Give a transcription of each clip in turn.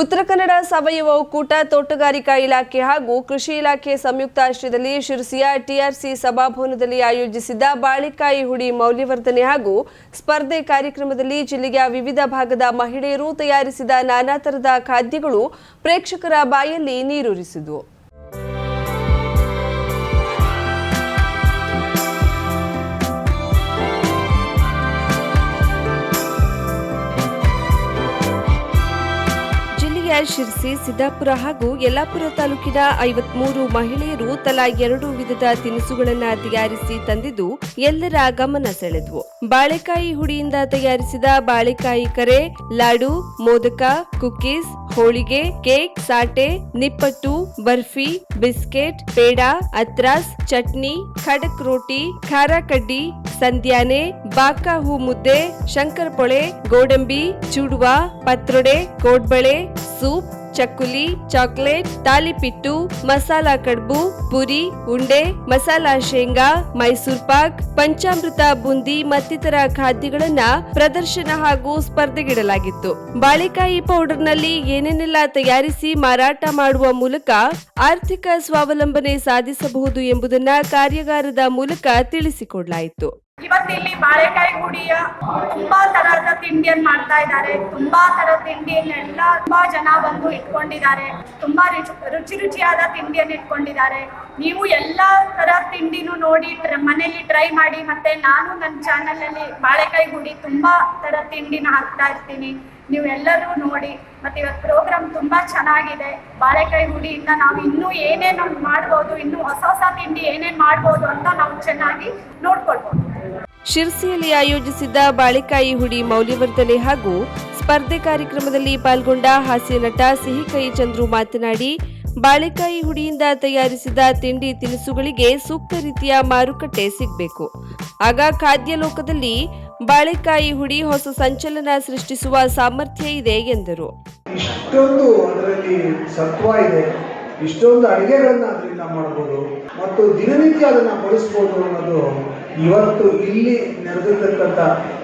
ಉತ್ತರ ಕನ್ನಡ ಸಾವಯವ ಒಕ್ಕೂಟ, ತೋಟಗಾರಿಕಾ ಇಲಾಖೆ ಹಾಗೂ ಕೃಷಿ ಇಲಾಖೆ ಸಂಯುಕ್ತ ಆಶ್ರಯದಲ್ಲಿ ಶಿರಸಿಯ ಟಿಆರ್ಸಿ ಸಭಾಭವನದಲ್ಲಿ ಆಯೋಜಿಸಿದ್ದ ಬಾಳಿಕಾಯಿ ಹುಡಿ ಮೌಲ್ಯವರ್ಧನೆ ಹಾಗೂ ಸ್ಪರ್ಧೆ ಕಾರ್ಯಕ್ರಮದಲ್ಲಿ ಜಿಲ್ಲೆಯ ವಿವಿಧ ಭಾಗದ ಮಹಿಳೆಯರು ತಯಾರಿಸಿದ ನಾನಾ ತರದ ಖಾದ್ಯಗಳು ಪ್ರೇಕ್ಷಕರ ಬಾಯಲ್ಲಿ ನೀರೂರಿಸಿದವು. ಶಿರ್ಸಿ, ಸಿದ್ದಾಪುರ ಹಾಗೂ ಯಲ್ಲಾಪುರ ತಾಲೂಕಿನ ಐವತ್ಮೂರು ಮಹಿಳೆಯರು ತಲಾ ಎರಡು ವಿಧದ ತಿನಿಸುಗಳನ್ನು ತಯಾರಿಸಿ ತಂದಿದ್ದು ಎಲ್ಲರ ಗಮನ ಸೆಳೆದ್ವು. ಬಾಳೆಕಾಯಿ ಹುಡಿಯಿಂದ ತಯಾರಿಸಿದ ಬಾಳೆಕಾಯಿ ಕರೆ, ಲಾಡು, ಮೋದಕ ಕುಕ್ಕೀಸ್ ಹೋಳಿಗೆ, ಕೇಕ್, ಸಾಟೆ, ನಿಪ್ಪಟ್ಟು, ಬರ್ಫಿ, ಬಿಸ್ಕೆಟ್, ಪೇಡ, ಅತ್ರಾಸ್, ಚಟ್ನಿ, ಖಡಕ್ ರೋಟಿ, ಖಾರ ಕಡ್ಡಿ ಸಂಧ್ಯಾನೆ ಬಾಕ ಹೂ ಮುದ್ದೆ, ಶಂಕರಪೊಳೆ, ಗೋಡಂಬಿ, ಚುಡುವ, ಪತ್ರೊಡೆ, ಕೋಡ್ಬಳೆ ಸೂಪ್, ಚಕ್ಕುಲಿ, ಚಾಕ್ಲೇಟ್, ತಾಲಿಪಿಟ್ಟು, ಮಸಾಲಾ ಕಡ್ಬು, ಪುರಿ, ಉಂಡೆ, ಮಸಾಲಾ ಶೇಂಗಾ, ಮೈಸೂರ್ ಪಾಕ್, ಪಂಚಾಮೃತ ಬುಂದಿ ಮತ್ತಿತರ ಖಾದ್ಯಗಳನ್ನ ಪ್ರದರ್ಶನ ಹಾಗೂ ಸ್ಪರ್ಧೆಗಿಡಲಾಗಿತ್ತು. ಬಾಳೆಕಾಯಿ ಪೌಡರ್ನಲ್ಲಿ ಏನೇನೆಲ್ಲ ತಯಾರಿಸಿ ಮಾರಾಟ ಮಾಡುವ ಮೂಲಕ ಆರ್ಥಿಕ ಸ್ವಾವಲಂಬನೆ ಸಾಧಿಸಬಹುದು ಎಂಬುದನ್ನ ಕಾರ್ಯಾಗಾರದ ಮೂಲಕ ತಿಳಿಸಿಕೊಡಲಾಯಿತು. ಇವತ್ತಿಲ್ಲಿ ಬಾಳೆಕಾಯಿ ಗುಡಿಯ ತುಂಬಾ ತರಹದ ತಿಂಡಿಯನ್ನು ಮಾಡ್ತಾ ಇದ್ದಾರೆ. ತುಂಬಾ ತಿಂಡಿಯನ್ನು ತಿಂಡಿಯನ್ನೆಲ್ಲ ತುಂಬಾ ಜನ ಬಂದು ಇಟ್ಕೊಂಡಿದ್ದಾರೆ. ತುಂಬಾ ರುಚಿ ರುಚಿ ರುಚಿಯಾದ ತಿಂಡಿಯನ್ನು ಇಟ್ಕೊಂಡಿದ್ದಾರೆ. ನೀವು ಎಲ್ಲ ತರ ತಿಂಡಿನೂ ನೋಡಿ ಮನೆಯಲ್ಲಿ ಟ್ರೈ ಮಾಡಿ ಮತ್ತೆ ನಾನು ನನ್ನ ಚಾನಲ್ ಅಲ್ಲಿ ಬಾಳೆಕಾಯಿ ಗುಡಿ ತುಂಬಾ ತರ ತಿಂಡಿನ ಹಾಕ್ತಾ ಇರ್ತೀನಿ. ನೀವು ಎಲ್ಲರೂ ನೋಡಿ, ಮತ್ತೆ ಇವತ್ತು ಪ್ರೋಗ್ರಾಮ್ ತುಂಬಾ ಚೆನ್ನಾಗಿದೆ. ಬಾಳೆಕಾಯಿ ಹುಡಿಯಿಂದ ನಾವು ಇನ್ನೂ ಏನೇನು ಮಾಡ್ಬೋದು, ಇನ್ನೂ ಹೊಸ ಹೊಸ ತಿಂಡಿ ಏನೇನು ಮಾಡ್ಬೋದು ಅಂತ ನಾವು ಚೆನ್ನಾಗಿ ನೋಡ್ಕೊಳ್ಬೋದು. ಶಿರ್ಸಿಯಲ್ಲಿ ಆಯೋಜಿಸಿದ್ದ ಬಾಳೆಕಾಯಿ ಹುಡಿ ಮೌಲ್ಯವರ್ಧನೆ ಹಾಗೂ ಸ್ಪರ್ಧೆ ಕಾರ್ಯಕ್ರಮದಲ್ಲಿ ಪಾಲ್ಗೊಂಡ ಹಾಸ್ಯ ನಟ ಸಿಹಿಕೈ ಚಂದ್ರು ಮಾತನಾಡಿ, ಬಾಳೆಕಾಯಿ ಹುಡಿಯಿಂದ ತಯಾರಿಸಿದ ತಿಂಡಿ ತಿನಿಸುಗಳಿಗೆ ಸೂಕ್ತ ರೀತಿಯ ಮಾರುಕಟ್ಟೆ ಸಿಗಬೇಕು. ಆಗ ಖಾದ್ಯ ಲೋಕದಲ್ಲಿ ಬಾಳೆಕಾಯಿ ಹುಡಿ ಹೊಸ ಸಂಚಲನ ಸೃಷ್ಟಿಸುವ ಸಾಮರ್ಥ್ಯ ಇದೆ ಎಂದರು. ಇಷ್ಟೊಂದು ಅದರಲ್ಲಿ ಸತ್ವ ಇದೆ. ಇಷ್ಟೊಂದು ಅಡುಗೆಗಳನ್ನ ಅದರಿಂದ ಮಾಡಬಹುದು ಮತ್ತು ದಿನನಿತ್ಯ ಅದನ್ನ ಬಳಸಬಹುದು ಅನ್ನೋದು ಇವತ್ತು ಇಲ್ಲಿ ನೆರೆದಿರ್ತಕ್ಕಂಥ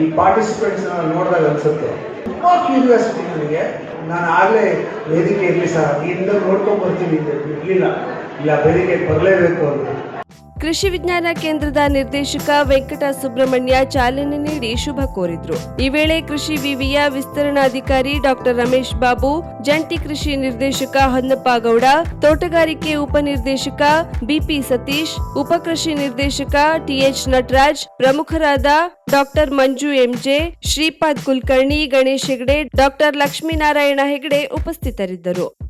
ಈ ಪಾರ್ಟಿಸಿಪೆಂಟ್ಸ್ ನೋಡಿದಾಗ ಅನ್ಸುತ್ತೆ. ತುಂಬಾ ಕ್ಯೂರಿಯಾಸಿಟಿ ನನಗೆ. ನಾನು ಆಗಲೇ ವೇದಿಕೆ ಇರಲಿ ಸರ್ ಇಂದ ನೋಡ್ಕೊಂಡ್ ಬರ್ತೀನಿ ಇರಲಿಲ್ಲ ಇಲ್ಲ ವೇದಿಕೆ ಬರಲೇಬೇಕು ಅಂತ. ಕೃಷಿ ವಿಜ್ಞಾನ ಕೇಂದ್ರದ ನಿರ್ದೇಶಕ ವೆಂಕಟ ಸುಬ್ರಹ್ಮಣ್ಯ ಚಾಲನೆ ನೀಡಿ ಶುಭ ಕೋರಿದ್ರು. ಈ ವೇಳೆ ಕೃಷಿ ವಿವಿಯ ವಿಸ್ತರಣಾಧಿಕಾರಿ ಡಾಕ್ಟರ್ ರಮೇಶ್ ಬಾಬು, ಜಂಟಿ ಕೃಷಿ ನಿರ್ದೇಶಕ ಹೊನ್ನಪ್ಪ ಗೌಡ, ತೋಟಗಾರಿಕೆ ಉಪನಿರ್ದೇಶಕ ಬಿಪಿ ಸತೀಶ್ ಉಪಕೃಷಿ ನಿರ್ದೇಶಕ ಟಿಎಚ್ ನಟರಾಜ್, ಪ್ರಮುಖರಾದ doctor Manju MJ, Shripad Kulkarni, Ganesh Hegde doctor Lakshminarayana Hegde ಉಪಸ್ಥಿತರಿದ್ದರು.